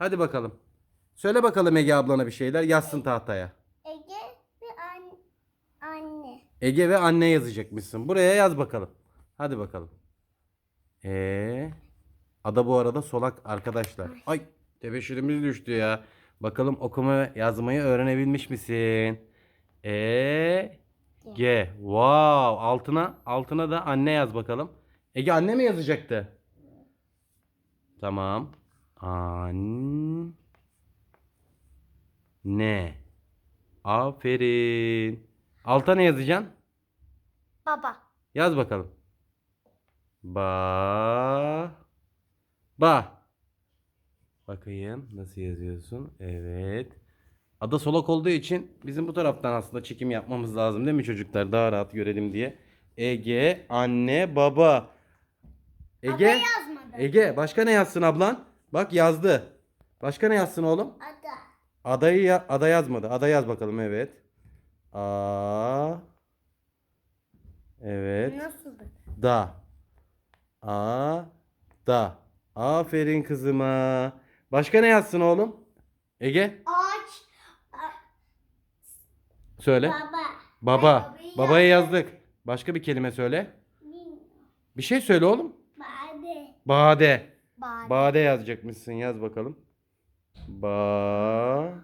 Hadi bakalım. Söyle bakalım Ege ablana bir şeyler yazsın tahtaya. Ege ve an anne. Ege ve anne yazacakmışsın. Buraya yaz bakalım. Hadi bakalım. Ee, ada bu arada solak arkadaşlar. Ay tebeşirimiz düştü ya. Bakalım okuma ve yazmayı öğrenebilmiş misin? E G. Wow. Altına altına da anne yaz bakalım. Ege anne mi yazacaktı? Tamam. An ne? Aferin. Alta ne yazacaksın? Baba. Yaz bakalım. Ba ba. Bakayım nasıl yazıyorsun? Evet. Ada solak olduğu için bizim bu taraftan aslında çekim yapmamız lazım değil mi çocuklar? Daha rahat görelim diye. Ege, anne, baba. Ege. Ege başka ne yazsın ablan? Bak yazdı. Başka ne yazsın oğlum? Ada. Adayı ya- ada yazmadı. Ada yaz bakalım evet. A Evet. Nasıldı? Da. A da. Aferin kızıma. Başka ne yazsın oğlum? Ege Ağaç. söyle. Baba. Baba. Babayı Babaya yazdık. Başka bir kelime söyle. Bir şey söyle oğlum. Bade. Bade. Bade. Bade yazacakmışsın. Yaz bakalım. Ba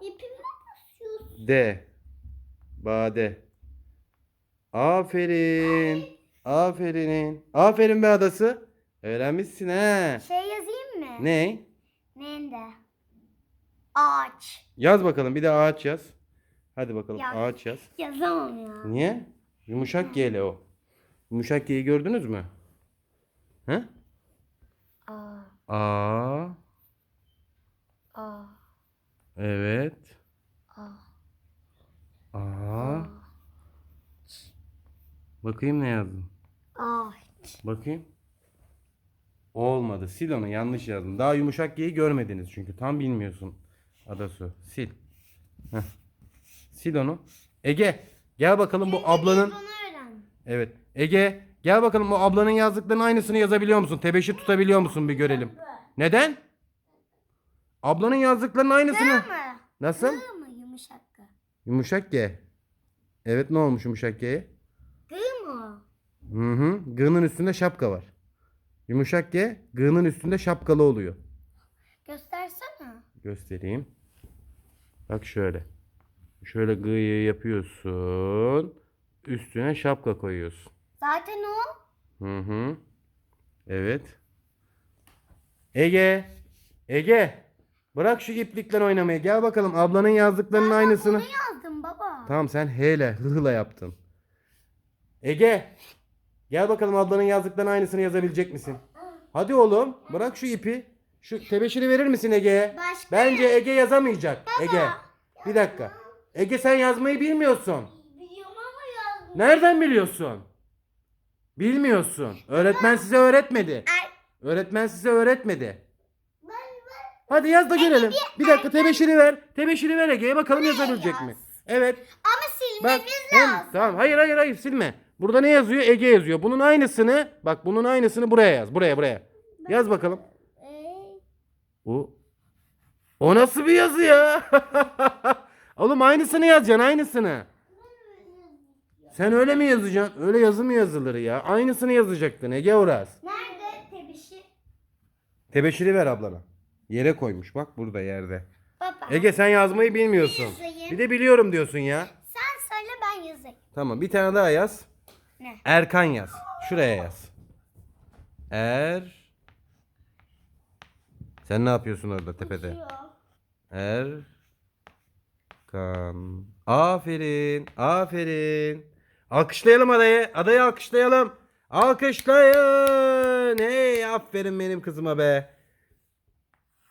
İpimi basıyorsun. de. Bade. Aferin. Aferin. Aferin be adası. Öğrenmişsin he. Şey yazayım mı? Ne? Nerede? Ağaç. Yaz bakalım. Bir de ağaç yaz. Hadi bakalım Yaz. ağaç yaz. Yazamam ya. Niye? Yumuşak G o. Yumuşak G'yi gördünüz mü? He? A. Aa. Evet. Aa. A. Bakayım ne yazdın? Ağaç. Bakayım. Olmadı. Sil onu. Yanlış yazdın. Daha yumuşak G'yi görmediniz çünkü. Tam bilmiyorsun. Adasu. Sil. Heh. Sil onu. Ege. Gel bakalım bu ablanın. Evet. Ege. Gel bakalım bu ablanın yazdıklarının aynısını yazabiliyor musun? Tebeşir tutabiliyor musun bir görelim. Neden? Ablanın yazdıklarının aynısını. Mı? Nasıl? Gı mı yumuşak gı? Yumuşak G. Evet ne olmuş yumuşak G'ye? Gı mı? Hı hı. G'nın üstünde şapka var. Yumuşak G, G'nın üstünde şapkalı oluyor. Göstersene. Göstereyim. Bak şöyle. Şöyle G'yi yapıyorsun. Üstüne şapka koyuyorsun. Zaten o. Hı hı. Evet. Ege. Ege. Bırak şu iplikle oynamayı. Gel bakalım ablanın yazdıklarının aynısını. Bunu yazdım baba. Tamam sen H ile hıhla yaptın. Ege. Gel bakalım ablanın yazdıklarının aynısını yazabilecek misin? Hadi oğlum bırak şu ipi. Şu tebeşiri verir misin Ege'ye? Başka Bence Ege yazamayacak. Ege. Bir dakika. Ege sen yazmayı bilmiyorsun. Biliyorum ama yazdım. Nereden biliyorsun? Bilmiyorsun. Öğretmen size öğretmedi. Öğretmen size öğretmedi. Hadi yaz da görelim. Bir dakika tebeşiri ver. Tebeşiri ver Ege'ye bakalım yazabilecek mi? Evet. Ama Bak silmemiz hem lazım. tamam hayır hayır hayır silme. Burada ne yazıyor? Ege yazıyor. Bunun aynısını bak bunun aynısını buraya yaz. Buraya buraya. Yaz bakalım. Ee, O O nasıl bir yazı ya? Oğlum aynısını yazacaksın aynısını. Sen öyle mi yazacaksın? Öyle yazı mı yazılır ya? Aynısını yazacaktın Ege Uras. nerede tebişi? Tebeşiri ver ablana. Yere koymuş bak burada yerde. Baba. Ege sen yazmayı bilmiyorsun. yazayım? Bir de biliyorum diyorsun ya. Sen söyle ben yazayım. Tamam bir tane daha yaz. Ne? Erkan yaz. Şuraya yaz. Er. Sen ne yapıyorsun orada tepede? Erkan. Aferin. Aferin. Alkışlayalım adayı. Adayı alkışlayalım. Alkışlayın. Hey aferin benim kızıma be.